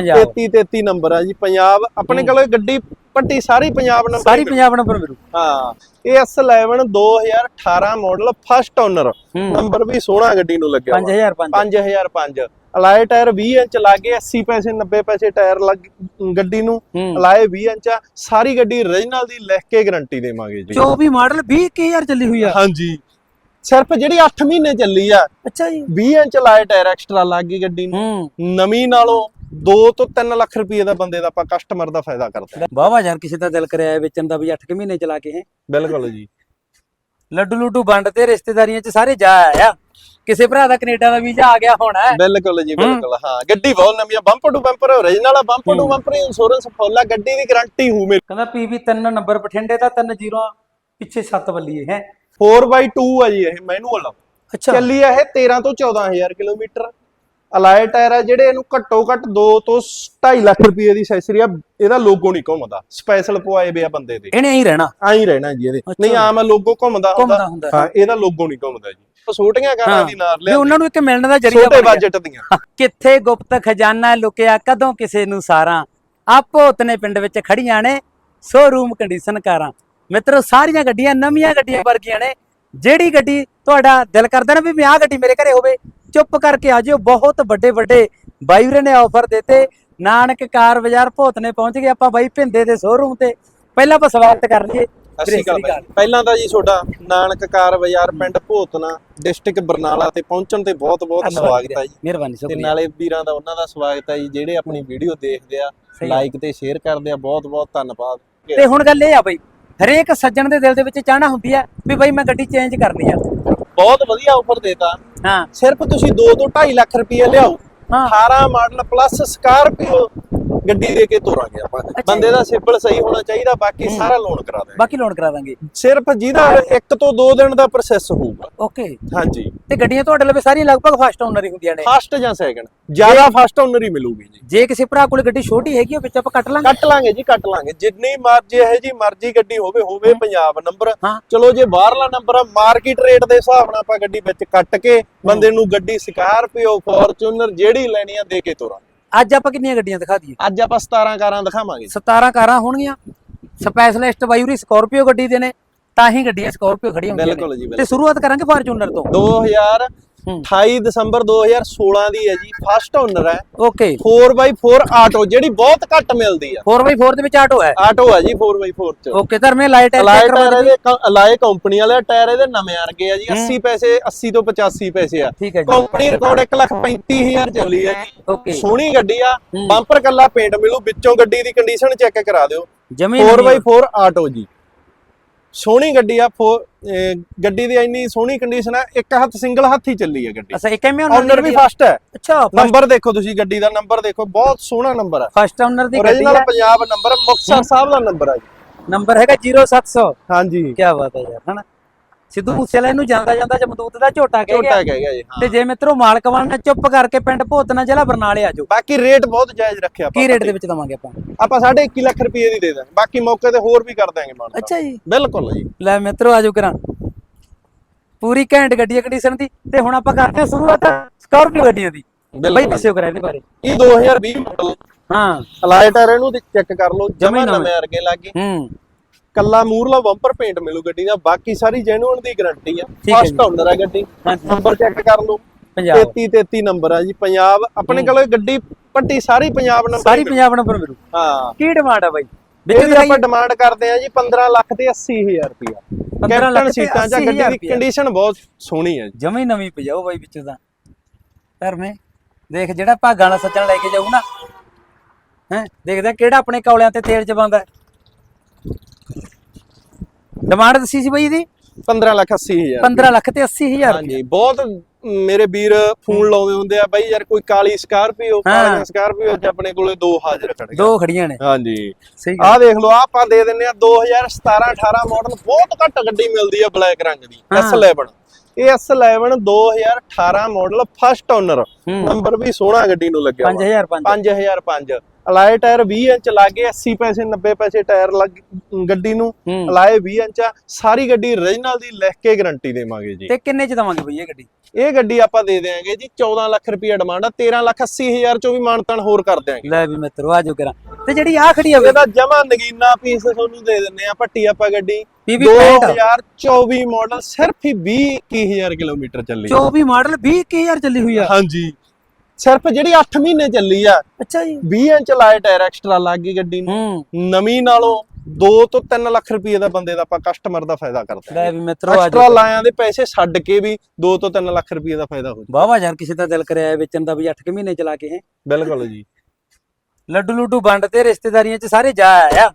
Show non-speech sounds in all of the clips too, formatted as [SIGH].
Punjab. 33 33 number ਆ ਜੀ ਪੰਜਾਬ। ਆਪਣੇ ਕੋਲ ਗੱਡੀ ਪੱਟੀ ਸਾਰੀ ਪੰਜਾਬ ਨੰਬਰ ਸਾਰੀ ਪੰਜਾਬ ਨੰਬਰ ਮਿਲੂ। ਹਾਂ। ਇਹ S11 2018 model first owner number ਵੀ ਸੋਹਣਾ ਗੱਡੀ ਨੂੰ ਲੱਗਿਆ ਵਾ। 5005 5005 ਅਲਾਏ ਟਾਇਰ 20 ਇੰਚ ਲੱਗੇ 80 ਪੈਸੇ 90 ਪੈਸੇ ਟਾਇਰ ਲੱਗ ਗੱਡੀ ਨੂੰ। ਅਲਾਏ 20 ਇੰਚ ਆ। ਸਾਰੀ ਗੱਡੀ origignal ਦੀ ਲਿਖ ਕੇ ਗਾਰੰਟੀ ਦੇਵਾਂਗੇ ਜੀ। 24 ਮਾਡਲ 20000 ਚੱਲੀ ਹੋਈ ਆ। ਹਾਂਜੀ। ਸਿਰਫ ਜਿਹੜੀ 8 ਮਹੀਨੇ ਚੱਲੀ ਆ। ਅੱਛਾ ਜੀ। 20 ਇੰਚ ਅਲਾਏ ਟਾਇਰ ਐਕਸਟਰਾ ਲੱਗ ਗਈ ਗੱਡੀ ਨੂੰ। ਨਵੀਂ ਨਾਲੋਂ 2 ਤੋਂ 3 ਲੱਖ ਰੁਪਏ ਦਾ ਬੰਦੇ ਦਾ ਆਪਾਂ ਕਸਟਮਰ ਦਾ ਫਾਇਦਾ ਕਰਦੇ ਹਾਂ। ਵਾਵਾ ਯਾਰ ਕਿਸੇ ਦਾ ਦਿਲ ਕਰਿਆ ਵੇਚਣ ਦਾ ਵੀ 8 ਮਹੀਨੇ ਚਲਾ ਕੇ ਹੈ। ਬਿਲਕੁਲ ਜੀ। ਲੱਡੂ ਲੁੱਡੂ ਵੰਡ ਤੇ ਰਿਸ਼ਤੇਦਾਰੀਆਂ ਚ ਸਾਰੇ ਜਾ ਆਇਆ। ਕਿਸੇ ਭਰਾ ਦਾ ਕੈਨੇਡਾ ਦਾ ਵੀਜ਼ਾ ਆ ਗਿਆ ਹੋਣਾ ਹੈ। ਬਿਲਕੁਲ ਜੀ ਬਿਲਕੁਲ ਹਾਂ। ਗੱਡੀ ਬਹੁਤ ਨਵੀਂ ਆ ਬੰਪਰ ਟੂ ਬੰਪਰ origignal ਆ bumper to bumper insurance full ਆ ਗੱਡੀ ਦੀ ਗਾਰੰਟੀ ਹੂ ਮੇਰੇ। ਕਹਿੰਦਾ ਪੀਵੀ 3 ਨੰਬਰ ਬਠਿੰਡੇ ਦਾ 3 ਜ਼ੀਰੋ ਪਿੱਛੇ 7 ਬੱਲੀਏ ਹੈ। 4x2 ਆ ਜੀ ਇਹ ਮੈਨੂਅਲ ਅੱਛਾ। ਚੱਲੀ ਆ ਇਹ 13 ਤੋਂ 14000 ਕਿਲੋਮੀਟਰ। ਅਲਾਏ ਟਾਇਰ ਆ ਜਿਹੜੇ ਇਹਨੂੰ ਘੱਟੋ ਘੱਟ 2 ਤੋਂ 2.5 ਲੱਖ ਰੁਪਏ ਦੀ ਅਸੈਸਰੀ ਆ ਇਹਦਾ ਲੋਗੋ ਨਹੀਂ ਘੁੰਮਦਾ। ਸਪੈਸ਼ਲ ਪਵਾਏ ਵੇ ਆ ਬੰਦੇ ਦੇ। ਇਹਨੇ ਹੀ ਰਹਿਣਾ। ਆਈ ਰਹਿਣਾ ਜੀ ਇਹਦੇ। ਨਹੀਂ ਆਮ ਲੋਗੋ ਘੁੰਮਦਾ ਹੁੰਦਾ। ਹਾਂ ਇਹਦਾ ਲੋਗੋ ਨਹੀਂ ਘੁੰਮਦਾ ਜੀ। ਛੋਟੀਆਂ ਕਾਰਾਂ। ਦੀ ਨਾਰ ਲਿਆ ਉਹਨਾਂ ਨੂੰ ਇੱਕ ਮਿਲਣ ਦਾ ਜਰੀਆ ਛੋਟੇ। ਬਜਟ ਦੀਆਂ। ਕਿੱਥੇ ਗੁਪਤ ਖਜ਼ਾਨਾ ਲੁਕਿਆ ਕਦੋਂ ਕਿਸੇ ਨੂੰ ਸਾਰਾਂ। ਆਪੋ ਉਤਨੇ ਪਿੰਡ ਵਿੱਚ ਖੜੀਆਂ ਨੇ ਸ਼ੋਰੂਮ ਕੰਡੀਸ਼ਨ ਕਾਰਾਂ। ਮਿੱਤਰੋ ਸਾਰੀਆਂ ਗੱਡੀਆਂ ਨਵੀਆਂ ਗੱਡੀਆਂ ਵਰਗੀਆਂ ਨੇ। ਜਿਹੜੀ ਗੱਡੀ ਤੁਹਾਡਾ ਦਿਲ ਕਰਦਾ ਨਾ ਵੀ ਮੈਂ ਆਹ ਗੱਡੀ ਮੇਰੇ ਘਰੇ ਹੋਵੇ। ਚੁੱਪ ਕਰਕੇ ਆ ਜਿਓ ਬਹੁਤ ਵੱਡੇ ਵੱਡੇ ਬਾਈ ਵੀਰੇ ਨੇ ਆਫਰ ਦਿੱਤੇ। ਨਾਨਕ ਕਾਰ ਬਾਜ਼ਾਰ ਭੋਤਨੇ ਪਹੁੰਚ ਗਏ ਆਪਾਂ ਬਾਈ ਭਿੰਦੇ ਦੇ ਸ਼ੋਰੂਮ ਤੇ। ਪਹਿਲਾਂ ਆਪਾਂ ਸਵਾਗਤ ਕਰ ਲਈਏ। ਅਸੀਂ ਵੀਰੇ, ਸਤਿ ਸ਼੍ਰੀ ਅਕਾਲ। ਪਹਿਲਾਂ ਤਾਂ ਜੀ ਤੁਹਾਡਾ ਨਾਨਕ ਕਾਰ ਬਾਜ਼ਾਰ ਪਿੰਡ ਭੋਤਨਾ ਡਿਸਟ੍ਰਿਕਟ ਬਰਨਾਲਾ ਤੇ ਪਹੁੰਚਣ ਤੇ ਬਹੁਤ ਬਹੁਤ ਸਵਾਗਤ ਹੈ ਜੀ। ਮਿਹਰਬਾਨੀ ਤੇ ਸ਼ੁਕਰੀਆ। ਨਾਲੇ ਵੀਰਾਂ ਦਾ ਉਹਨਾਂ ਦਾ ਸਵਾਗਤ ਹੈ ਜੀ ਜਿਹੜੇ ਆਪਣੀ ਵੀਡੀਓ ਦੇਖਦੇ ਆ। ਲਾਈਕ ਤੇ ਸ਼ੇਅਰ ਕਰਦੇ ਆ ਬਹੁਤ ਬਹੁਤ ਧੰਨਵਾਦ। ਤੇ ਹੁਣ ਗੱਲ ਇਹ ਆ ਬਈ ਹਰੇਕ ਸੱਜਣ ਦੇ ਦਿਲ ਦੇ ਵਿੱਚ ਚਾਹਨਾ ਹੁੰਦੀ ਆ ਵੀ ਬਈ ਮੈਂ ਗੱਡੀ ਚੇਂਜ ਕਰਨੀ ਆ। ਬਹੁਤ ਵਧੀਆ ਆਫਰ ਦੇਤਾ। ਹਾਂ। ਸਿਰਫ ਤੁਸੀਂ 2 ਤੋਂ 2.5 ਲੱਖ ਰੁਪਏ ਲਿਆਓ। ਹਾਂ। 18 ਮਾਡਲ ਪਲੱਸ ਸਕਾਰਪੀਓ ਗੱਡੀ ਦੇ ਕੇ ਤੋਰਾਂਗੇ ਆਪਾਂ। ਬੰਦੇ ਦਾ ਸਿਬਲ ਸਹੀ ਹੋਣਾ ਚਾਹੀਦਾ ਬਾਕੀ ਸਾਰਾ ਲੋਨ ਕਰਾ ਦੇਵਾਂਗੇ ਬਾਕੀ ਲੋਨ ਕਰਾ ਦਾਂਗੇ। ਸਿਰਫ ਜਿਹਦਾ 1 ਤੋਂ 2 ਦਿਨ ਦਾ ਪ੍ਰੋਸੈਸ ਹੋਊਗਾ। ਓਕੇ ਹਾਂਜੀ। ਤੇ ਗੱਡੀਆਂ ਤੁਹਾਡੇ ਲਵੇ ਸਾਰੀਆਂ ਲਗਭਗ ਫਸਟ ਓਨਰ ਹੀ ਹੁੰਦੀਆਂ ਨੇ। ਫਸਟ ਜਾਂ ਸੈਕੰਡ ਜ਼ਿਆਦਾ ਫਸਟ ਓਨਰ ਹੀ ਮਿਲੂਗੀ ਜੀ। ਜੇ ਕਿਸੇ ਭਰਾ ਕੋਲ ਗੱਡੀ ਛੋਟੀ ਹੈਗੀ ਉਹ ਵਿੱਚ ਆਪਾਂ ਕੱਟ ਲਾਂਗੇ। ਕੱਟ ਲਾਂਗੇ ਜੀ ਕੱਟ ਲਾਂਗੇ। ਜਿੰਨੀ ਮਰਜ਼ੀ ਇਹ ਜੀ ਮਰਜ਼ੀ ਗੱਡੀ ਹੋਵੇ ਹੋਵੇ ਪੰਜਾਬ ਨੰਬਰ। ਚਲੋ ਜੇ ਬਾਹਰਲਾ ਨੰਬਰ ਆ ਮਾਰਕੀਟ ਰੇਟ ਦੇ ਹਿਸਾਬ ਨਾਲ ਆਪਾਂ ਗੱਡੀ ਵਿੱਚ ਕੱਟ ਕੇ ਬੰਦੇ ਨੂੰ ਗੱਡੀ ਸਕਾਰਪੀਓ ਫੋਰਚੂਨਰ ਜਿਹੜੀ ਲੈਣੀ ਆ ਦੇ ਕੇ ਤੋਰਾਂ ਅੱਜ ਆਪਾਂ ਕਿੰਨੀਆਂ ਗੱਡੀਆਂ ਦਿਖਾ ਦਈਏ? ਅੱਜ ਆਪਾਂ 17 ਕਾਰਾਂ ਦਿਖਾਵਾਂਗੇ 17 ਕਾਰਾਂ ਹੋਣਗੀਆਂ। ਸਪੈਸ਼ਲਿਸਟ ਬਾਈੂਰੀ ਸਕਾਰਪੀਓ ਗੱਡੀ ਦੇ ਨੇ ਤਾਂ ਹੀ ਗੱਡੀਆਂ ਸਕਾਰਪੀਓ ਖੜੀਆਂ ਹੁੰਦੀਆਂ ਬਿਲਕੁਲ ਜੀ ਤੇ ਸ਼ੁਰੂਆਤ ਕਰਾਂਗੇ ਫਾਰਚੂਨਰ ਤੋਂ। 2028 ਦਸੰਬਰ 2016 ਦੀ ਹੈ ਜੀ ਫਸਟ ਓਨਰ ਹੈ। ਓਕੇ। 4x4 ਆਟੋ ਜਿਹੜੀ ਬਹੁਤ ਘੱਟ ਮਿਲਦੀ ਆ। 4x4 ਦੇ ਵਿੱਚ ਆਟੋ ਹੈ? ਆਟੋ ਹੈ ਜੀ 4x4 ਚ। ਓਕੇ ਧਰਮੇ ਲਾਈਟ ਹੈ ਅਲਾਏ ਚੈੱਕ ਟਾਇਰ ਕਰਵਾ ਕ- ਅਲਾਏ ਕੰਪਨੀ ਵਾਲੇ ਟਾਇਰ ਇਹਦੇ ਨਵੇਂ ਵਰਗੇ ਆ ਜੀ 80 ਪੈਸੇ 80 ਤੋਂ 85 ਪੈਸੇ ਆ। ਕੰਪਨੀ ਰਿਕਾਰਡ 135000 ਚੱਲੀ ਹੈ ਜੀ। ਓਕੇ। ਸੋਹਣੀ ਗੱਡੀ ਆ। ਬੰਪਰ ਕੱਲਾ ਪੇਂਟ ਮਿਲੂ ਵਿੱਚੋਂ ਗੱਡੀ ਦੀ ਕੰਡੀਸ਼ਨ ਚੈੱਕ ਕਰਾ ਦਿਓ। ਜਮੀਨ 4x4 ਆਟੋ ਜੀ। ਸੋਹਣੀ ਗੱਡੀ ਆ ਗੱਡੀ ਦੀ ਇੰਨੀ ਸੋਹਣੀ ਕੰਡੀਸ਼ਨ ਆ ਇੱਕ ਹੱਥ ਸਿੰਗਲ ਹੱਥ ਹੀ ਚੱਲੀ ਹੈ ਗੱਡੀ। ਅੱਛਾ ਇੱਕ ਐਮਏ ਓਨਰ ਵੀ ਫਸਟ ਹੈ। ਅੱਛਾ ਨੰਬਰ ਦੇਖੋ ਤੁਸੀਂ ਗੱਡੀ ਦਾ ਨੰਬਰ ਦੇਖੋ ਬਹੁਤ ਸੋਹਣਾ ਨੰਬਰ ਹੈ ਫਸਟ ਓਨਰ ਦੀ ਗੱਡੀ ਹੈ ਪੰਜਾਬ ਨੰਬਰ ਮੁਕਤਸਰ ਸਾਹਿਬ ਦਾ ਨੰਬਰ ਹੈ ਜੀ। ਨੰਬਰ ਹੈਗਾ 0700 ਹਾਂਜੀ। ਕੀ ਬਾਤ ਹੈ ਯਾਰ ਹਨਾ? ਸਿੱਧੂ ਮੂਸੇਵਾਲਾ ਇਹਨੂੰ ਜਾਂਦਾ ਜਾਂਦਾ ਜਮਦੂਤ ਦਾ ਝੋਟਾ ਕਹਿ ਗਿਆ। ਝੋਟਾ ਕਹਿ ਗਿਆ ਜੀ ਹਾਂ। ਤੇ ਜੇ ਮਿੱਤਰੋ ਮਾਲਕ ਬਣਨਾ ਚੁੱਪ ਕਰਕੇ ਪਿੰਡ ਭੋਤਨਾ ਜ਼ਿਲ੍ਹਾ ਬਰਨਾਲੇ ਆ ਜਾਓ। ਬਾਕੀ ਰੇਟ ਬਹੁਤ ਜਾਇਜ਼ ਰੱਖਿਆ ਆਪਾਂ ਕੀ ਰੇਟ ਦੇ ਵਿੱਚ ਦਵਾਂਗੇ ਆਪਾਂ? ਆਪਾਂ 21 ਲੱਖ ਰੁਪਏ ਦੀ ਦੇ ਦਾਂਗੇ। ਬਾਕੀ ਮੌਕੇ ਤੇ ਹੋਰ ਵੀ ਕਰ ਦਾਂਗੇ ਮਾਨ ਅੱਛਾ ਜੀ। ਬਿਲਕੁਲ ਜੀ। ਲੈ ਮਿੱਤਰੋ ਆਜੋ ਕਰਾਂ। ਪੂਰੀ ਘੈਂਟ ਗੱਡੀ ਕੰਡੀਸ਼ਨ ਦੀ। ਤੇ ਹੁਣ ਆਪਾਂ ਕਰਦੇ ਹਾਂ ਸ਼ੁਰੂਆਤ ਸਕਾਰਪੀਓ ਗੱਡੀਆਂ ਦੀ। ਬਈ ਦੱਸਿਓ ਕਰਾਂ ਇਹਦੇ ਬਾਰੇ। ਇਹ 2020 ਮਾਡਲ ਹਾਂ। ਅਲਾਈ ਟਾਇਰ ਇਹਨੂੰ ਚੈੱਕ ਕਰ ਲਓ। ਜਮਾਂ ਨਵੇਂ। ਨਵੇਂ ਵਰਗੇ ਲੱਗੇ ਹੂੰ। ਕੱਲਾ ਮੂਰਲਾ ਬੰਪਰ ਪੇਂਟ ਮਿਲੂ ਗੱਡੀ ਦਾ ਬਾਕੀ ਸਾਰੀ ਜੈਨੂਅਨ ਦੀ ਗਾਰੰਟੀ ਆ। ਫਸਟ ਜੀ। ਓਨਰ ਆ ਗੱਡੀ ਨੰਬਰ ਚੈੱਕ ਕਰ ਲਓ। ਪੰਜਾਬ। 33 33 ਨੰਬਰ ਆ ਜੀ ਪੰਜਾਬ ਆਪਣੇ ਕੋਲ ਗੱਡੀ ਪੱਟੀ ਸਾਰੀ ਪੰਜਾਬ ਨੰਬਰ ਸਾਰੀ ਪੰਜਾਬ ਨੰਬਰ ਮਿਲੂ। ਹਾਂ। ਡਿਮਾਂਡ ਆ ਬਾਈ? ਵਿੱਚ ਆਪਾਂ ਡਿਮਾਂਡ ਕਰਦੇ ਆ ਜੀ 15 ਲੱਖ ਤੇ 80000 ਰੁਪਇਆ। 15 ਲੱਖ ਸੀਟਾਂ 80,000 ਗੱਡੀ ਦੀ। ਕੰਡੀਸ਼ਨ ਬਹੁਤ ਸੋਹਣੀ ਹੈ ਜੀ। ਜਮੇ ਨਵੀਂ ਪਜਾਓ ਬਾਈ ਵਿੱਚੋਂ ਤਾਂ। ਧਰਮੇ ਦੇਖ ਜਿਹੜਾ ਭਾਗਾਂ ਵਾਲਾ ਸੱਜਣ ਲੈ ਕੇ ਜਾਊ ਨਾ ਹੈ ਦੇਖਦਾ ਕਿਹੜਾ ਆਪਣੇ ਕੌਲਿਆਂ ਤੇ ਤੇਲ ਚ ਪਾਉਂਦਾ। ਡਿਮਾਂਡ ਦੱਸੀ ਸੀ ਬਾਈ ਇਹਦੀ? 15 ਲੱਖ 80000 15 ਲੱਖ ਤੇ 80000 ਹਾਂਜੀ ਬਹੁਤ ਮੇਰੇ ਵੀਰ ਫੋਨ ਲਾਉਂਦੇ ਹੁੰਦੇ ਆ ਬਾਈ ਯਾਰ ਕੋਈ ਕਾਲੀ ਸਕਾਰਪੀਓ ਹਾਂ। ਕਾਲੀਆਂ ਸਕਾਰਪੀਓ ਅੱਜ ਆਪਣੇ ਕੋਲੇ ਦੋ ਹਾਜ਼ਰ ਖੜੇ ਦੋ ਖੜੀਆਂ ਨੇ। ਹਾਂਜੀ। ਆਹ ਦੇਖ ਲਓ ਆਹ ਆਪਾਂ ਦੇ ਦਿੰਨੇ ਆ 2017 18 ਮਾਡਲ ਬਹੁਤ ਘੱਟ ਗੱਡੀ ਮਿਲਦੀ ਆ ਬਲੈਕ ਰੰਗ ਦੀ ਹਾਂ। S11 ਇਹ S11 2018 model first owner number ਵੀ ਸੋਹਣਾ ਗੱਡੀ ਨੂੰ ਲੱਗਿਆ ਵਾ। 5005 5005 ਅਲਾਏ ਟਾਇਰ 20 ਇੰਚ ਲੱਗੇ 80 ਪੈਸੇ 90 ਪੈਸੇ ਟਾਇਰ ਲੱਗ ਗੱਡੀ ਨੂੰ ਅਲਾਏ 20 ਇੰਚ ਆ। ਸਾਰੀ ਗੱਡੀ origignal ਦੀ ਲਿਖ ਕੇ ਗਾਰੰਟੀ ਦੇਵਾਂਗੇ ਜੀ। ਤੇ ਕਿੰਨੇ ਚ ਦਵਾਂਗੇ ਬਈ ਇਹ ਗੱਡੀ? ਇਹ ਗੱਡੀ ਆਪਾਂ ਦੇ ਦੇਵਾਂਗੇ ਜੀ 14 ਲੱਖ ਰੁਪਏ ਡਿਮਾਂਡ ਆ 13 ਲੱਖ 80 ਹਜ਼ਾਰ ਚੋਂ ਵੀ ਮਾਨਤਨ ਹੋਰ ਕਰ ਦਿਆਂਗੇ। ਲੈ ਵੀ ਮਿੱਤਰੋ ਆਜੋ ਕਰਾਂ। ਤੇ ਜਿਹੜੀ ਆ ਖੜੀ ਬਈ। ਇਹਦਾ ਜਮਾ ਨਗੀਨਾ ਪੀਸ ਤੁਹਾਨੂੰ ਦੇ ਦਿੰਨੇ ਆ ਭੱਟੀ ਆਪਾਂ ਗੱਡੀ। PV 65 2024 ਮਾਡਲ ਸਿਰਫ ਹੀ 20 21000 ਕਿਲੋਮੀਟਰ ਚੱਲੀ ਆ। 24 ਮਾਡਲ 20000 ਚੱਲੀ ਹੋਈ ਆ। ਹਾਂਜੀ। ਸਿਰਫ ਜਿਹੜੀ 8 ਮਹੀਨੇ ਚੱਲੀ ਆ ਅੱਛਾ ਜੀ। 20 ਇੰਚ ਲਾਏ ਟਾਇਰ ਐਕਸਟਰਾ ਲੱਗ ਗਈ ਗੱਡੀ ਨੂੰ। ਨਵੀਂ ਨਾਲੋਂ 2 ਤੋਂ 3 ਲੱਖ ਰੁਪਏ ਦਾ ਬੰਦੇ ਦਾ ਆਪਾਂ ਕਸਟਮਰ ਦਾ ਫਾਇਦਾ ਕਰਦੇ ਲੈ ਵੀ ਮਿੱਤਰੋ ਐਕਸਟਰਾ ਆਜੋ ਲਾਇਆਂ ਦੇ ਪੈਸੇ ਛੱਡ ਕੇ ਵੀ 2 ਤੋਂ 3 ਲੱਖ ਰੁਪਏ ਦਾ ਫਾਇਦਾ ਹੋ ਵਾਵਾ ਯਾਰ ਕਿਸੇ ਦਾ ਦਿਲ ਕਰਿਆ ਵੇਚਣ ਦਾ ਵੀ 8 ਮਹੀਨੇ ਚਲਾ ਕੇ ਹੈ। ਬਿਲਕੁਲ ਜੀ। ਲੱਡੂ ਲੁੱਡੂ ਵੰਡ ਤੇ ਰਿਸ਼ਤੇਦਾਰੀਆਂ ਚ ਸਾਰੇ ਜਾ ਆਇਆ।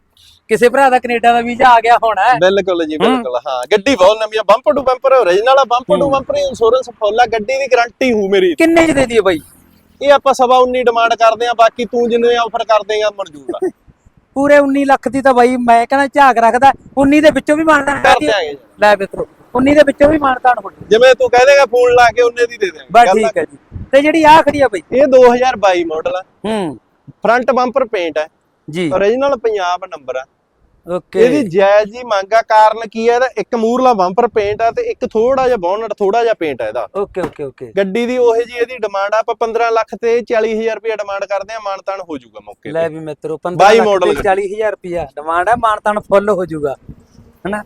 ਕਿਸੇ ਭਰਾ ਦਾ ਕੈਨੇਡਾ ਦਾ ਵੀਜ਼ਾ ਆ ਗਿਆ ਹੋਣਾ। ਬਿਲਕੁਲ ਜੀ ਬਿਲਕੁਲ ਹਾਂ। ਗੱਡੀ ਬਹੁਤ ਨਵੀਂ ਆ ਬੰਪਰ ਟੂ ਬੰਪਰ origignal ਆ bumper to bumper insurance full ਆ ਗੱਡੀ ਦੀ ਗਾਰੰਟੀ ਹੂ ਮੇਰੀ। ਕਿੰਨੇ ਚ ਦੇ ਦਈਏ ਬਾਈ? ਇਹ ਆਪਾਂ ਸਵਾ 19 ਡਿਮਾਂਡ ਕਰਦੇ ਆ ਬਾਕੀ ਤੂੰ ਜਿੰਨੇ ਆਫਰ ਕਰ ਦੇਗਾ ਮਨਜ਼ੂਰ ਆ। ਪੂਰੇ 19 ਲੱਖ ਦੀ ਤਾਂ ਬਾਈ ਮੈਂ ਕਹਿੰਦਾ ਝਾਕ ਰੱਖਦਾ 19 ਦੇ ਵਿੱਚੋਂ ਵੀ ਜੀ। ਲੈ ਮਿੱਤਰੋ 19 ਦੇ ਵਿੱਚੋਂ ਵੀ ਮਾਨਦਾਨ ਹੋ ਜਾਊ। ਜਿਵੇਂ ਤੂੰ ਕਹਿ ਦੇਗਾ ਫੋਨ ਲਾ ਕੇ ਉਹਨੇ ਦੀ ਦੇ ਦੇਵਾਂਗੇ ਬਸ ਆ। ਠੀਕ ਹੈ ਜੀ। ਤੇ ਜਿਹੜੀ ਆ ਖੜੀ ਆ ਬਾਈ। ਇਹ 2022 ਮਾਡਲ ਆ। ਹੂੰ। ਫਰੰਟ ਬੰਪਰ ਪੇਂਟ ਹੈ ਜੀ। origignal ਪੰਜਾਬ ਨੰਬਰ ਆ। ਓਕੇ ਇਹਦੀ ਜਾਇਜ਼ ਜੀ ਮੰਗ ਆ ਕਾਰਨ ਕੀ ਹੈ ਇਹਦਾ ਇੱਕ ਮੂਰਲਾ ਬੰਪਰ ਪੇਂਟ ਆ ਤੇ ਇੱਕ ਥੋੜਾ ਜਿਹਾ ਬੋਨਟ ਥੋੜਾ ਜਿਹਾ ਪੇਂਟ ਆ ਇਹਦਾ। ਓਕੇ ਓਕੇ ਓਕੇ ਗੱਡੀ ਦੀ ਉਹੇ ਜੀ ਇਹਦੀ ਡਿਮਾਂਡ ਆ ਆਪਾਂ 15 ਲੱਖ ਤੇ 40000 ਰੁਪਏ ਡਿਮਾਂਡ ਕਰਦੇ ਆ ਮਾਨਤਾਨ ਹੋ ਜਾਊਗਾ ਮੌਕੇ ਲੈ ਵੀ ਮਿੱਤਰੋ 15 ਬਾਈ ਲੱਖ ਤੇ 40000 ਰੁਪਿਆ ਡਿਮਾਂਡ ਹੈ ਮਾਨਤਾਨ ਫੁੱਲ ਹੋ ਜਾਊਗਾ। ਹਨਾ?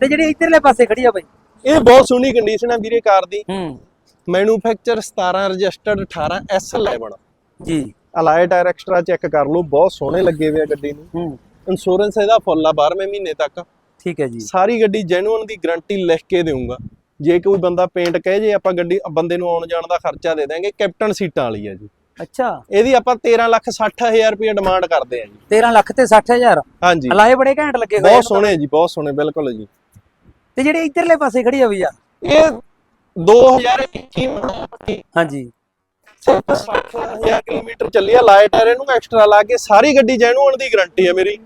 ਤੇ ਜਿਹੜੀ ਇਧਰਲੇ ਪਾਸੇ ਖੜੀ ਆ ਬਾਈ? ਇਹ ਬਹੁਤ ਸੋਹਣੀ ਕੰਡੀਸ਼ਨ ਹੈ ਵੀਰੇ ਕਾਰ ਦੀ। ਹੂੰ। ਮੈਨੂਫੈਕਚਰ 17 ਰਜਿਸਟਰਡ 18 S11 ਜੀ। ਅਲਾਈ ਟਾਇਰ ਐਕਸਟਰਾ ਚੈੱਕ ਕਰ ਲਓ ਬਹੁਤ ਸੋਹਣੇ ਲੱਗੇ ਹੋਏ ਆ ਗੱਡੀ ਨੂੰ। ਹੂੰ। ਇੰਸ਼ੋਰੈਂਸ ਇਹਦਾ ਫੁੱਲ ਆ 12ਵੇਂ ਮਹੀਨੇ ਤੱਕ। ਠੀਕ ਹੈ ਜੀ। ਸਾਰੀ ਗੱਡੀ ਜੈਨੂਅਨ ਦੀ ਗਾਰੰਟੀ ਲਿਖ ਕੇ ਦੇਊਂਗਾ। ਜੇ ਕੋਈ ਬੰਦਾ ਪੇਂਟ ਕਹੇ ਜੇ ਆਪਾਂ ਗੱਡੀ ਬੰਦੇ ਨੂੰ ਆਉਣ ਜਾਣ ਦਾ ਖਰਚਾ ਦੇ ਦਾਂਗੇ ਕੈਪਟਨ ਸੀਟਾਂ ਵਾਲੀ ਆ ਜੀ। ਅੱਛਾ। ਇਹਦੀ ਆਪਾਂ 13 ਲੱਖ 60 ਹਜ਼ਾਰ ਰੁਪਏ ਡਿਮਾਂਡ ਕਰਦੇ ਆ ਜੀ। 13 ਲੱਖ ਤੇ 60000 ਹਾਂਜੀ। ਹਲਾਏ ਬੜੇ ਘੈਂਟ ਲੱਗੇ ਹੋਏ ਬਹੁਤ ਸੋਹਣੇ ਜੀ ਬਹੁਤ ਸੋਹਣੇ ਬਿਲਕੁਲ ਜੀ। ਤੇ ਜਿਹੜੇ ਇਧਰਲੇ ਪਾਸੇ ਖੜੀ ਆ ਇਹ 2021 ਮਾਡਲ ਹਾਂਜੀ। ਸਿਰਫ 60000 ਕਿਲੋਮੀਟਰ ਚੱਲੀ ਆ ਲਾਈਟ ਟਾਇਰ ਇਹਨੂੰ ਐਕਸਟਰਾ ਲਾ ਕੇ ਸਾਰੀ ਗੱਡੀ ਜੈਨੂਅਨ ਦੀ ਗਾਰੰਟੀ ਹੈ ਮੇਰੀ।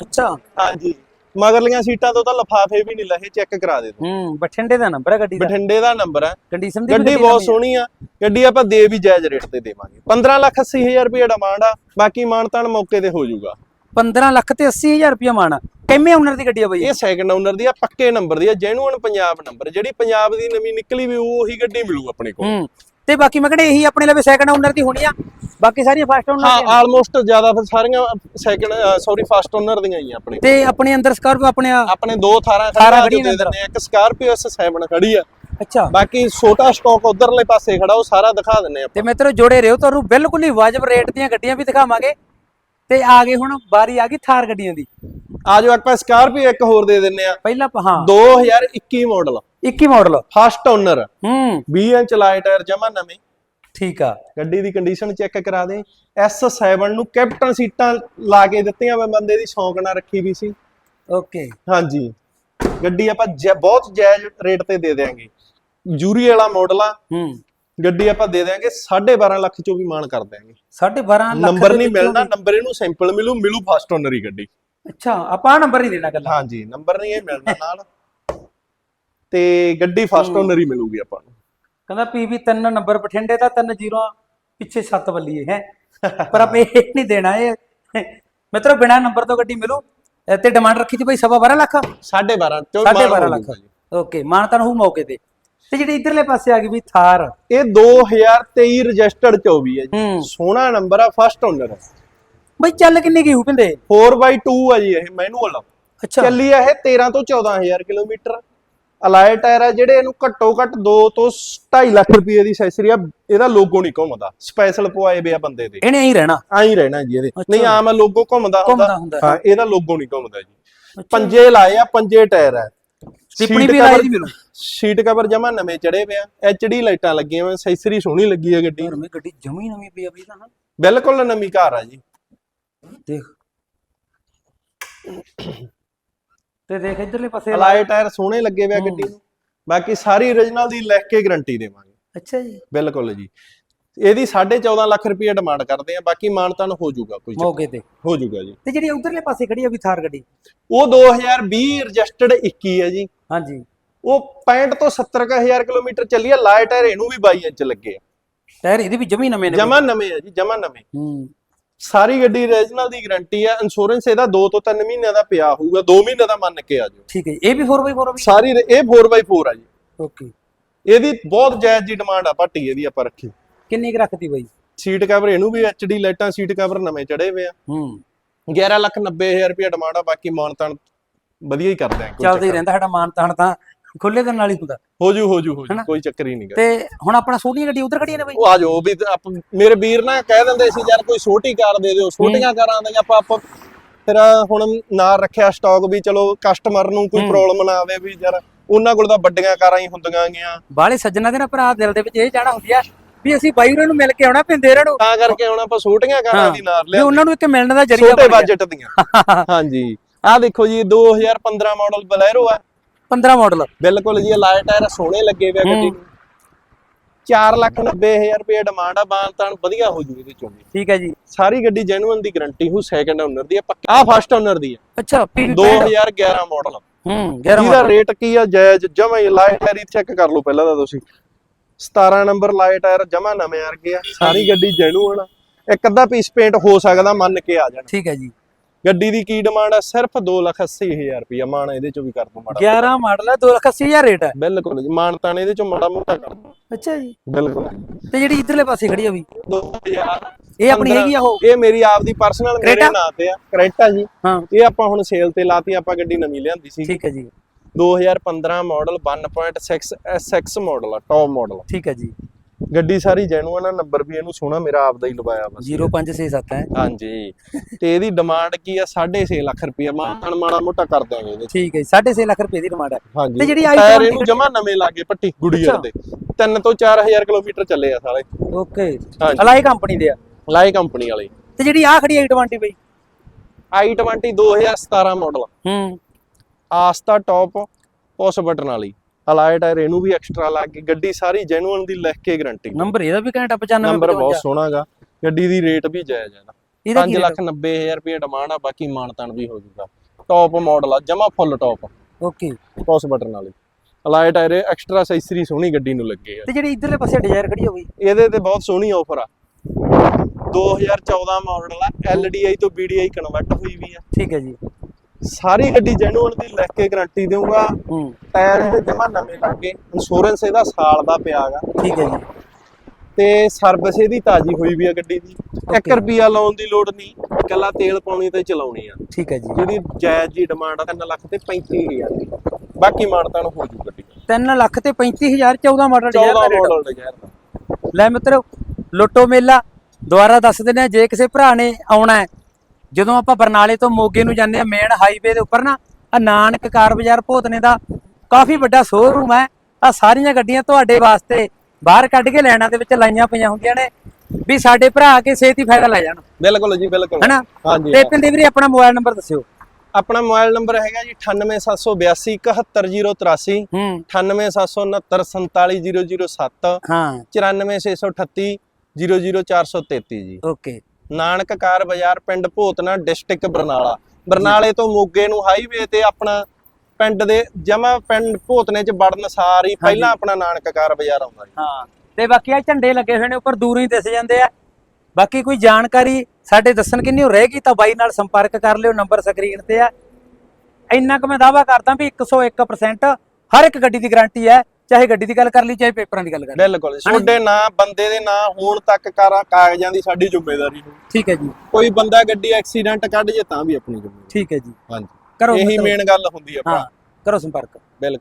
ਅੱਛਾ। ਹਾਂਜੀ। ਮਗਰਲੀਆਂ ਸੀਟਾਂ ਤੋਂ ਤਾਂ ਲਫਾਫੇ ਵੀ ਨਹੀਂ ਲਹੇ ਚੈੱਕ ਕਰਾ ਦੇ ਤੂੰ। ਹੂੰ ਬਠਿੰਡੇ ਦਾ ਨੰਬਰ ਹੈ ਗੱਡੀ ਦਾ? ਬਠਿੰਡੇ ਦਾ ਨੰਬਰ ਹੈ ਕੰਡੀਸ਼ਨ ਦੀ ਗੱਡੀ ਬਹੁਤ ਸੋਹਣੀ ਆ। ਗੱਡੀ ਆਪਾਂ ਦੇ ਵੀ ਜਾਇਜ਼ ਰੇਟ ਤੇ ਦੇਵਾਂਗੇ। 15 ਲੱਖ 80 ਹਜ਼ਾਰ ਰੁਪਏ ਡਿਮਾਂਡ ਆ। ਬਾਕੀ ਮਾਨਤਾਨ ਮੌਕੇ ਤੇ ਹੋ ਜਾਊਗਾ। 15 ਲੱਖ ਤੇ 80000 ਰੁਪਿਆ ਮਾਣਾ ਕਿੰਨੇ ਓਨਰ ਦੀ ਗੱਡੀ ਆ ਬਈ? ਇਹ ਸੈਕੰਡ ਓਨਰ ਦੀ ਆ ਪੱਕੇ ਨੰਬਰ ਦੀ ਆ ਜੈਨੂਅਨ ਪੰਜਾਬ ਨੰਬਰ ਜਿਹੜੀ ਪੰਜਾਬ ਦੀ ਨਵੀਂ ਨਿਕਲੀ ਵੀ ਉਹੀ ਗੱਡੀ ਮਿਲੂ ਆਪਣੇ ਕੋਲ। ਹੂੰ। ਤੇ ਬਾਕੀ ਮੈਂ ਕਹਿੰਦਾ ਇਹੀ ਆਪਣੇ ਲਵੇ ਸੈਕੰਡ ਓਨਰ ਦੀ ਹੋਣੀ ਆ। ਬਾਕੀ ਸਾਰੀਆਂ ਫਸਟ ਓਨਰ ਹਾਂ ਦੀਆਂ। ਆਲਮੋਸਟ ਜ਼ਿਆਦਾ ਫਿਰ ਸਾਰੀਆਂ ਸੈਕੰਡ ਸੌਰੀ ਫਸਟ ਓਨਰ ਦੀਆਂ ਹੀ ਆ ਆਪਣੇ। ਤੇ ਆਪਣੇ ਅੰਦਰ ਸਕਾਰਪੀਓ ਆਪਣੇ ਆ- ਆਪਣੇ ਦੋ 18 18 ਖੜੀਆਂ ਨੇ ਅੰਦਰ। ਇੱਕ ਸਕਾਰਪੀਓ S7 ਖੜੀ ਆ। ਅੱਛਾ। ਬਾਕੀ ਛੋਟਾ ਸਟਾਕ ਉਧਰਲੇ ਪਾਸੇ ਖੜਾ ਉਹ ਸਾਰਾ ਦਿਖਾ ਦਿੰਨੇ ਆ ਤੇ ਮਿੱਤਰੋ ਜੋੜੇ ਰਹੋ ਤੁਹਾਨੂੰ ਬਿਲਕੁਲ ਹੀ ਵਾਜਬ ਰੇਟ ਦੀਆਂ ਗੱਡੀਆਂ ਵੀ ਦਿਖਾਵਾਂਗੇ। ਤੇ ਆ ਗਏ ਹੁਣ ਬਾਰੀ ਆ ਗਈ ਥਾਰ ਗੱਡੀਆਂ ਦੀ। ਆ ਜਾਓ ਆਪਾਂ ਸਕਾਰਪੀਓ ਇੱਕ ਹੋਰ ਦੇ ਦਿੰਨੇ ਆ। ਪਹਿਲਾਂ ਆਪਾਂ- ਹਾਂ। 2021 ਮਾਡਲ 21 ਮਾਡਲ ਫਸਟ ਓਨਰ ਹੂੰ। 20 ਇੰਚ ਲਾਈਟ ਟਾਇਰ ਜਮਾ ਨਵੇਂ। ਠੀਕ ਆ। ਗੱਡੀ ਦੀ ਕੰਡੀਸ਼ਨ ਚੈੱਕ ਕਰਾ ਦੇ। S7 ਨੂੰ ਕੈਪਟਨ ਸੀਟਾਂ ਲਾ ਕੇ ਦਿੱਤੀਆਂ ਮੈਂ ਬੰਦੇ ਦੀ ਸ਼ੌਂਕ ਨਾਲ ਰੱਖੀ ਵੀ ਸੀ। ਓਕੇ। ਹਾਂਜੀ। ਗੱਡੀ ਆਪਾਂ ਬਹੁਤ ਜਾਇਜ਼ ਰੇਟ ਤੇ ਦੇ ਦੇਾਂਗੇ ਜੂਰੀ ਵਾਲਾ ਮਾਡਲ ਆ। ਹੂੰ। ਗੱਡੀ ਆਪਾਂ ਦੇ ਦੇਾਂਗੇ 12.5 ਲੱਖ ਚੋਂ ਵੀ ਮਾਨ ਕਰ ਦਿਆਂਗੇ। 12.5 ਲੱਖ ਨੰਬਰ ਨਹੀਂ ਮਿਲਣਾ ਨੰਬਰ ਇਹਨੂੰ ਸਿੰਪਲ ਮਿਲੂ ਮਿਲੂ ਫਸਟ ਓਨਰ ਹੀ ਗੱਡੀ। ਅੱਛਾ ਆਪਾਂ ਨੰਬਰ ਨਹੀਂ ਦੇਣਾ ਗੱਲਾਂ ਹਾਂਜੀ ਨੰਬਰ ਨਹੀਂ ਇਹ ਮਿਲਣਾ ਨਾਲ। ਤੇ ਗੱਡੀ ਫਸਟ ਓਨਰ ਹੀ ਮਿਲੂਗੀ ਆਪਾਂ ਨੂੰ। ਕਹਿੰਦਾ ਪੀਵੀ 3 ਨੰਬਰ ਬਠਿੰਡੇ ਦਾ 3 ਜ਼ੀਰੋ ਪਿੱਛੇ 7 ਬੱਲੀਏ ਹੈ। ਪਰ ਆਪਾਂ ਇਹ ਨਹੀਂ ਦੇਣਾ ਇਹ ਮਿੱਤਰੋ ਬਿਨਾ ਨੰਬਰ ਤੋਂ ਗੱਡੀ ਮਿਲੂ। ਤੇ ਡਿਮਾਂਡ ਰੱਖੀ ਸੀ ਭਾਈ ਸਵਾ 12 ਲੱਖ? 12.5 ਚੋਂ ਸਾਢੇ ਮਾਨ ਬਾਰਾਂ ਹੋ ਲੱਖ। ਓਕੇ ਮਾਨਤਨ ਹੋਊ ਮੌਕੇ ਤੇ। ਤੇ ਜਿਹੜੇ ਇਧਰਲੇ ਪਾਸੇ ਆ ਗਈ ਵੀ ਥਾਰ। ਇਹ 2023 ਰਜਿਸਟਰਡ 24 ਹੈ ਜੀ। ਸੋਹਣਾ ਨੰਬਰ ਆ ਫਸਟ ਓਨਰ ਹੈ ਬਈ ਚੱਲ ਕਿੰਨੇ ਕੀ ਹੂ ਪਿੰਦੇ? 4x2 ਆ ਜੀ ਇਹ ਮੈਨੂਅਲ ਅੱਛਾ। ਚੱਲੀ ਆ ਇਹ 13 ਤੋਂ 14000 ਕਿਲੋਮੀਟਰ। ਅਲਾਈ ਟਾਇਰ ਆ ਜਿਹੜੇ ਇਹਨੂੰ ਘੱਟੋ ਘੱਟ 2 ਤੋਂ 2.5 ਲੱਖ ਰੁਪਏ ਦੀ ਅਸੈਸਰੀ ਆ। ਇਹਦਾ ਲੋਗੋ ਨਹੀਂ ਘੁੰਮਦਾ। ਸਪੈਸ਼ਲ ਪਵਾਏ ਵੇ ਆ ਬੰਦੇ ਦੇ। ਇਹਨੇ ਹੀ ਰਹਿਣਾ। ਆਈ ਰਹਿਣਾ ਜੀ ਇਹਦੇ। ਨਹੀਂ ਆਮ ਲੋਗੋ ਘੁੰਮਦਾ ਹੁੰਦਾ। ਹਾਂ ਇਹਦਾ ਲੋਗੋ ਨਹੀਂ ਘੁੰਮਦਾ ਜੀ। ਪੰਜੇ ਲਾਏ ਆ ਪੰਜੇ ਟਾਇਰ ਆ। ਟਿੱਪਣੀ ਵੀ ਲਾਈ ਦੀ ਮਿਲੂ ਸੀਟ ਕਵਰ ਜਮਾ ਨਵੇਂ ਚੜੇ ਪਿਆ ਐਚਡੀ ਲਾਈਟਾਂ ਲੱਗੀਆਂ ਹੋਈਆਂ ਅਸੈਸਰੀ ਸੋਹਣੀ ਲੱਗੀ ਆ ਗੱਡੀ। ਮੈਂ ਗੱਡੀ ਜਮੀ ਨਵੀਂ ਪਈ ਆ ਬਈ ਤਾਂ। ਬਿਲਕੁਲ ਨਵੀਂ ਕਾਰ ਆ ਜੀ। ਦੇਖ। ਤੇ ਦੇਖ ਇਧਰਲੇ ਪਾਸੇ ਅਲਾਈ ਟਾਇਰ ਸੋਹਣੇ ਲੱਗੇ ਹੋਏ ਆ ਗੱਡੀ ਨੂੰ। ਬਾਕੀ ਸਾਰੀ origignal ਦੀ ਲਿਖ ਕੇ ਗਾਰੰਟੀ ਦੇਵਾਂਗੇ। ਅੱਛਾ ਜੀ। ਬਿਲਕੁਲ ਜੀ। ਇਹਦੀ 14.5 ਲੱਖ ਰੁਪਏ ਡਿਮਾਂਡ ਕਰਦੇ ਆ ਬਾਕੀ ਮਾਨਤਾਨ ਹੋ ਜਾਊਗਾ ਕੋਈ ਚੱਕਰ- ਮੌਕੇ ਤੇ। ਹੋ ਜਾਊਗਾ ਜੀ। ਤੇ ਜਿਹੜੀ ਉਧਰਲੇ ਪਾਸੇ ਖੜੀ ਆ ਵੀ ਥਾਰ ਗੱਡੀ? ਉਹ 2020 ਰਜਿਸਟਰਡ 21 ਹੈ ਜੀ। ਹਾਂਜੀ। ਉਹ 65 ਤੋਂ 70 ਕੁ ਹਜ਼ਾਰ ਕਿਲੋਮੀਟਰ ਚੱਲੀ ਆ ਲਾਈਟ ਟਾਇਰ ਇਹਨੂੰ ਵੀ 22 ਇੰਚ ਲੱਗੇ ਆ। ਟਾਇਰ ਇਹਦੇ ਵੀ ਜਮੀ ਨਵੇਂ ਨੇ ਜਮਾ ਨਵੇਂ ਆ ਜੀ ਜਮਾ ਨਵੇਂ। ਹੂੰ। ਸਾਰੀ ਗੱਡੀ ਰੀਜਨਲ ਦੀ ਗਾਰੰਟੀ ਹੈ ਇੰਸ਼ੋਰੈਂਸ ਇਹਦਾ 2 ਤੋਂ 3 ਮਹੀਨਿਆਂ ਦਾ ਪਿਆ ਹੋਊਗਾ 2 ਮਹੀਨੇ ਦਾ ਮੰਨ ਕੇ ਆ ਜਾਓ। ਠੀਕ ਹੈ ਜੀ। ਇਹ ਵੀ 4x4 ਵੀ? ਸਾਰੀ ਇਹ 4x4 ਆ ਜੀ। ਓਕੇ। ਇਹਦੀ ਬਹੁਤ ਜਾਇਜ਼ ਜੀ ਡਿਮਾਂਡ ਆ ਭੱਟੀ ਇਹਦੀ ਆਪਾਂ ਰੱਖੀ। ਕਿੰਨੀ ਕੁ ਰੱਖਤੀ ਬਾਈ? ਸੀਟ ਕਵਰ ਇਹਨੂੰ ਵੀ ਐਚਡੀ ਲਾਈਟਾਂ ਸੀਟ ਕਵਰ ਨਵੇਂ ਚੜੇ ਹੋਏ ਆ। ਹੂੰ। 11 ਲੱਖ 90 ਹਜ਼ਾਰ ਰੁਪਏ ਡਿਮਾਂਡ ਆ ਬਾਕੀ ਮਾਨਤਾਨ ਵਧੀਆ ਹੀ ਕਰਦੇ ਆ ਕੋਈ ਚੱਲਦਾ ਹੀ ਚੱਕਰ ਰਹਿੰਦਾ ਸਾਡਾ ਮਾਨ ਤਾਂ। ਖੁੱਲੇ ਦੇ ਨਾਲ ਹੀ ਹੁੰਦਾ। ਹੋ ਜੂ ਹੋ ਜੂ ਹੋ ਜੂ? ਕੋਈ ਚੱਕਰ ਹੀ ਨਹੀਂਗਾ ਤੇ ਹੁਣ ਆਪਣਾ ਛੋਟੀਆਂ ਗੱਡੀਆਂ ਉਧਰ ਖੜੀਆਂ ਨੇ ਬਾਈ? ਉਹ ਆ ਜਾਓ ਵੀ ਮੇਰੇ ਵੀਰ ਨਾ ਕਹਿ ਦਿੰਦੇ ਸੀ ਯਾਰ ਕੋਈ ਛੋਟੀ ਕਾਰ ਦੇ ਦਿਓ ਛੋਟੀਆਂ ਕਾਰਾਂ ਦੀਆਂ ਆਪਾਂ ਆਪਾਂ ਫਿਰ ਹੁਣ ਨਾਲ ਰੱਖਿਆ ਸਟਾਕ ਵੀ ਚਲੋ ਕਸਟਮਰ ਨੂੰ ਕੋਈ। ਪ੍ਰੋਬਲਮ ਨਾ ਆਵੇ ਵੀ ਯਾਰ ਉਹਨਾਂ ਕੋਲ ਤਾਂ ਵੱਡੀਆਂ ਕਾਰਾਂ ਹੀ ਹੁੰਦੀਆਂ ਗੀਆਂ। ਬਾਲੇ ਸੱਜਣਾ ਦੇ ਨਾ ਭਰਾ ਦਿਲ ਦੇ ਵਿੱਚ ਇਹ ਚਾਹਣਾ ਹੁੰਦੀ ਆ ਵੀ ਅਸੀਂ ਬਾਈ ਉਹਨਾਂ ਨੂੰ ਮਿਲ ਕੇ ਆਉਣਾ ਪਿੰਦੇ ਇਹਨਾਂ ਨੂੰ। ਤਾਂ ਕਰਕੇ ਹੁਣ ਆਪਾਂ ਛੋਟੀਆਂ ਕਾਰਾਂ। ਦੀ ਵੀ ਲਿਆ ਉਹਨਾਂ ਨੂੰ ਇੱਕ ਮਿਲਣ ਦਾ ਜਰੀਆ ਛੋਟੇ। ਬਜਟ ਦੀਆਂ। [LAUGHS] ਹਾਂਜੀ। ਆਹ ਦੇਖੋ ਜੀ 2015 ਮਾਡਲ ਬਲੈਰੋ ਆ। 15 ਮਾਡਲ ਬਿਲਕੁਲ ਜੀ ਲਾਈਟ ਟਾਇਰ ਸੋਹਣੇ ਲੱਗੇ ਆ ਗੱਡੀ ਨੂੰ। 4 ਲੱਖ 90 ਹਜ਼ਾਰ ਰੁਪਏ ਡਿਮਾਂਡ ਆ ਬਾਨਤਾਨ ਵਧੀਆ ਹੋ ਜੂ ਇਹਦੇ ਚੋਂ ਵੀ। ਠੀਕ ਹੈ ਜੀ। ਸਾਰੀ ਗੱਡੀ ਜੈਨੂਅਨ ਦੀ ਗਾਰੰਟੀ ਹੋ ਸੈਕੰਡ ਓਨਰ ਦੀ ਆ ਪੱਕੀ ਆ ਫਸਟ ਓਨਰ ਦੀ ਆ। ਅੱਛਾ PV 2011 ਮਾਡਲ ਹੂੰ 11 ਜਿਹਦਾ ਰੇਟ ਕੀ ਆ ਜਾਇਜ਼ ਜਮਾ ਹੀ ਲਾਈਟ ਟਾਇਰ ਚੈੱਕ ਕਰ ਲਓ ਪਹਿਲਾਂ ਤਾਂ ਤੁਸੀਂ। 17 ਨੰਬਰ ਲਾਈਟ ਟਾਇਰ ਜਮਾ ਨਵੇਂ ਵਰਗੇ ਆ। ਸਾਰੀ ਗੱਡੀ ਜੈਨੂਅਨ ਆ। ਇੱਕ ਅੱਧਾ ਪੀਸ ਪੇਂਟ ਹੋ ਸਕਦਾ ਮੰਨ ਕੇ ਆ ਜਾਣ। ਠੀਕ ਹੈ ਜੀ। ਗੱਡੀ ਦੀ ਕੀ ਡਿਮਾਂਡ ਆ? ਸਿਰਫ 280000 ਰੁਪਇਆ ਮਾਨ ਇਹਦੇ ਚੋਂ ਵੀ ਕਰ ਦੂੰ ਮਾੜਾ 11 ਮਾਡਲ ਹੈ 280000 ਰੇਟ ਹੈ ਬਿਲਕੁਲ ਜੀ ਮਾਨ ਤਾਂ ਇਹਦੇ ਚੋਂ ਮਾੜਾ ਮੋਟਾ ਕਰ ਦੂੰ ਅੱਛਾ ਜੀ। ਬਿਲਕੁਲ। ਤੇ ਜਿਹੜੀ ਇਧਰਲੇ ਪਾਸੇ ਖੜੀ ਆ ਵੀ। 2000 ਇਹ ਆਪਣੀ ਹੈਗੀ ਆ ਉਹ? ਇਹ ਮੇਰੀ ਆਪਦੀ ਪਰਸਨਲ ਮੇਰੇ? ਨਾਂ ਤੇ ਆ। ਕਰੈਟਾ ਜੀ। ਹਾਂ। ਇਹ ਆਪਾਂ ਹੁਣ ਸੇਲ ਤੇ ਲਾਤੀ ਆਪਾਂ ਗੱਡੀ ਨਵੀਂ ਲਿਆਂਦੀ ਸੀ। ਠੀਕ ਹੈ ਜੀ। 2015 ਮਾਡਲ 1.6 SX ਮਾਡਲ ਆ ਟੌਪ ਮਾਡਲ ਠੀਕ ਹੈ ਜੀ। ਗੱਡੀ ਸਾਰੀ ਜੈਨੂਅਨ ਆ ਨੰਬਰ ਵੀ ਇਹਨੂੰ ਸੋਹਣਾ ਮੇਰਾ ਆਪਦਾ ਹੀ ਲਵਾਇਆ ਬਸ 0567 ਹੈ। ਹਾਂਜੀ। ਤੇ ਇਹਦੀ ਡਿਮਾਂਡ ਕੀ ਆ? 6.5 ਲੱਖ ਰੁਪਇਆ ਮਾਣ ਮਾੜਾ ਮੋਟਾ ਕਰ ਦਿਆਂਗੇ ਇਹਦੇ 'ਚ। ਠੀਕ ਹੈ ਜੀ 6.5 ਲੱਖ ਰੁਪਏ ਦੀ ਡਿਮਾਂਡ ਹੈ। ਹਾਂਜੀ। ਤੇ ਜਿਹੜੀ ਟਾਇਰ i20 ਇਹਨੂੰ ਜਮਾ ਨਵੇਂ ਲਾਗੇ ਪੱਟੀ ਗੁੜੀਅਰ ਦੇ। 3 ਤੋਂ 4000 ਕਿਲੋਮੀਟਰ ਚੱਲੇ ਆ ਸਾਲੇ। ਓਕੇ। ਹਾਂਜੀ। ਅਲਾਈ ਕੰਪਨੀ ਦੇ ਆ। ਲਾਈ ਕੰਪਨੀ ਵਾਲੇ। ਤੇ ਜਿਹੜੀ ਆ ਖੜੀ ਆ i20 ਬਈ? i20 2017 ਮਾਡਲ ਹੂੰ। ਆਸਤਾ ਟੌਪ ਪੁਸ਼ ਬਟਨ ਵਾਲੀ। ਅਲਾਈ ਟਾਇਰ ਇਹਨੂੰ ਵੀ ਐਕਸਟਰਾ ਲੱਗ ਗਈ ਗੱਡੀ ਸਾਰੀ ਜੈਨੂਅਨ ਦੀ ਲਿਖ ਕੇ ਗਾਰੰਟੀ ਨੰਬਰ ਇਹਦਾ ਵੀ ਘੰਟਾ 95 ਨੰਬਰ ਬਹੁਤ ਸੋਹਣਾਗਾ ਗੱਡੀ ਦੀ ਰੇਟ ਵੀ ਜਾਇਜ਼ ਹੈ ਨਾ। ਇਹਦਾ 5 ਕੀ ਲੱਖ 90 ਹਜ਼ਾਰ ਰੁਪਏ ਡਿਮਾਂਡ ਆ ਬਾਕੀ ਮਾਨਤਾਨ ਵੀ ਹੋ ਜਾਊਗਾ ਟੌਪ ਮਾਡਲ ਆ ਜਮਾ full top okay push button ਵਾਲੀ। ਅਲਾਈ ਟਾਇਰ ਐਕਸਟਰਾ ਅਸੈਸਰੀ ਸੋਹਣੀ ਗੱਡੀ ਨੂੰ ਲੱਗੇ ਆ। ਤੇ ਜਿਹੜੀ ਇਧਰਲੇ ਪਾਸੇ ਡਿਜ਼ਾਇਰ ਖੜੀ ਹੋ ਗਈ ਇਹਦੇ ਤੇ ਬਹੁਤ ਸੋਹਣੀ ਆਫਰ ਆ। 2014 ਮਾਡਲ ਆ LDI ਤੋਂ BDI ਕਨਵਰਟ ਹੋਈ ਵੀ ਆ। ਠੀਕ ਹੈ ਜੀ। ਸਾਰੀ ਗੱਡੀ ਜੈਨੂਅਨ ਦੀ ਲਿਖ ਕੇ ਗਾਰੰਟੀ ਦੇਊਗਾ। ਟਾਇਰ ਇਹਦੇ ਜਮਾ ਨਵੇਂ ਲੱਗੇ ਇੰਸ਼ੋਰੈਂਸ ਇਹਦਾ ਸਾਲ ਦਾ ਪਿਆਗਾ ਠੀਕ ਹੈ ਜੀ। ਤੇ ਸਰਵਿਸ ਇਹਦੀ ਤਾਜ਼ੀ ਹੋਈ ਵੀ ਆ ਗੱਡੀ ਦੀ। 1 Okay. ਰੁਪਿਆ ਲਾਉਣ ਦੀ ਲੋੜ ਨਹੀਂ। ਇਕੱਲਾ ਤੇਲ ਪਾਉਣੀ ਤੇ ਚਲਾਉਣੀ ਆ। ਠੀਕ ਹੈ ਜੀ। ਜਿਹਦੀ ਜਾਇਜ਼ ਜੀ ਡਿਮਾਂਡ ਆ 3 ਲੱਖ ਤੇ 35000 ਦੀ। ਬਾਕੀ ਮਾਨਤਾਨ ਹੋ ਜੂ ਗੱਡੀ 3 ਲੱਖ ਤੇ 35000 14 ਮਾਡਲ 14 ਡਿਜ਼ਾਇਰ ਦਾ ਰੇਟ ਲੈ ਮਿੱਤਰੋ ਲੁੱਟੋ ਮੇਲਾ। ਦੁਬਾਰਾ ਦੱਸ ਦਿੰਦੇ ਆ ਜੇ ਕਿਸੇ ਭਰਾ ਨੇ ਆਉਣਾ ਹੈ ਜਦੋਂ ਆਪਾਂ ਬਰਨਾਲੇ ਤੋਂ ਮੋਗੇ ਨੂੰ ਜਾਂਦੇ ਆ ਮੇਨ ਹਾਈਵੇ ਦੇ ਉੱਪਰ ਨਾ ਆ ਨਾਨਕ ਕਾਰ ਬਾਜ਼ਾਰ ਭੋਤਨੇ ਦਾ ਕਾਫੀ ਵੱਡਾ ਸ਼ੋਰੂਮ ਹੈ। ਆ ਸਾਰੀਆਂ ਗੱਡੀਆਂ ਤੁਹਾਡੇ ਵਾਸਤੇ ਬਾਹਰ ਕੱਢ ਕੇ ਲੈਣਾ ਦੇ ਵਿੱਚ ਲਾਈਆਂ ਪਈਆਂ ਹੁੰਦੀਆਂ ਨੇ। ਵੀ ਸਾਡੇ ਭਰਾ ਆ ਕੇ ਛੇਤੀ ਫਾਇਦਾ ਲੈ ਜਾਣ। ਬਿਲਕੁਲ ਜੀ ਬਿਲਕੁਲ। ਹਨਾ? ਹਾਂਜੀ ਤੇ ਪਿੰਦੇ ਵੀਰੇ ਆਪਣਾ ਮੋਬਾਈਲ ਨੰਬਰ ਦੱਸਿਓ। ਆਪਣਾ ਮੋਬਾਈਲ ਨੰਬਰ ਹੈਗਾ ਜੀ 98782 71083 ਹੂੰ 98769 ਹਾਂ 94638 00433 ਜੀ ਓਕੇ ਨਾਨਕ ਕਾਰ ਬਾਜ਼ਾਰ ਪਿੰਡ ਭੋਤਨਾ ਡਿਸਟ੍ਰਿਕਟ ਬਰਨਾਲਾ। ਬਰਨਾਲੇ ਤੋਂ ਮੋਗੇ ਨੂੰ ਹਾਈਵੇ ਤੇ ਆਪਣਾ ਪਿੰਡ ਦੇ ਜਮਾ ਪਿੰਡ ਭੋਤਨੇ ਚ ਵੜਨ ਸਾਰ ਹੀ ਪਹਿਲਾਂ ਆਪਣਾ ਨਾਨਕ ਕਾਰ ਬਾਜ਼ਾਰ ਆਉਂਦਾ ਜੀ। ਹਾਂ ਤੇ ਬਾਕੀ ਆ ਝੰਡੇ ਲੱਗੇ ਹੋਏ ਨੇ ਉੱਪਰ ਦੂਰੋਂ ਹੀ ਦਿਸ ਜਾਂਦੇ ਆ। ਬਾਕੀ ਕੋਈ ਜਾਣਕਾਰੀ ਸਾਡੇ ਦੱਸਣ ਕਿੰਨੀ ਹੋ ਰਹੇਗੀ ਤਾਂ ਬਾਈ ਨਾਲ ਸੰਪਰਕ ਕਰ ਲਿਓ ਨੰਬਰ ਸਕਰੀਨ ਤੇ ਆ। ਇੰਨਾ ਕੁ ਮੈਂ ਦਾਵਾ ਕਰਦਾ ਵੀ 101% ਹਰ ਇੱਕ ਗੱਡੀ ਦੀ ਗਾਰੰਟੀ ਹੈ। ਚਾਹੇ ਗੱਡੀ ਦੀ ਗੱਲ ਕਰ ਲਈ ਚਾਹੇ ਪੇਪਰਾਂ ਦੀ ਗੱਲ ਕਰ ਲਈ। ਬਿਲਕੁਲ। ਛੋਡੇ ਨਾਂ ਬੰਦੇ ਦੇ ਨਾਂ ਹੋਣ ਤੱਕ ਕਾਰਾਂ ਕਾਗਜ਼ਾਂ ਦੀ ਸਾਡੀ ਜ਼ਿੰਮੇਵਾਰੀ ਹੋਊ। ਠੀਕ ਹੈ ਜੀ। ਕੋਈ ਬੰਦਾ ਗੱਡੀ ਐਕਸੀਡੈਂਟ ਕੱਢ ਜੇ ਤਾਂ ਵੀ ਆਪਣੀ ਜ਼ਿੰਮੇਵਾਰੀ। ਠੀਕ ਹੈ ਜੀ। ਹਾਂਜੀ। ਕਰੋ ਇਹੀ ਮੇਨ ਗੱਲ ਹੁੰਦੀ ਆ ਭਰਾ। ਹਾਂ ਕਰੋ ਸੰਪਰਕ। ਬਿਲਕੁਲ।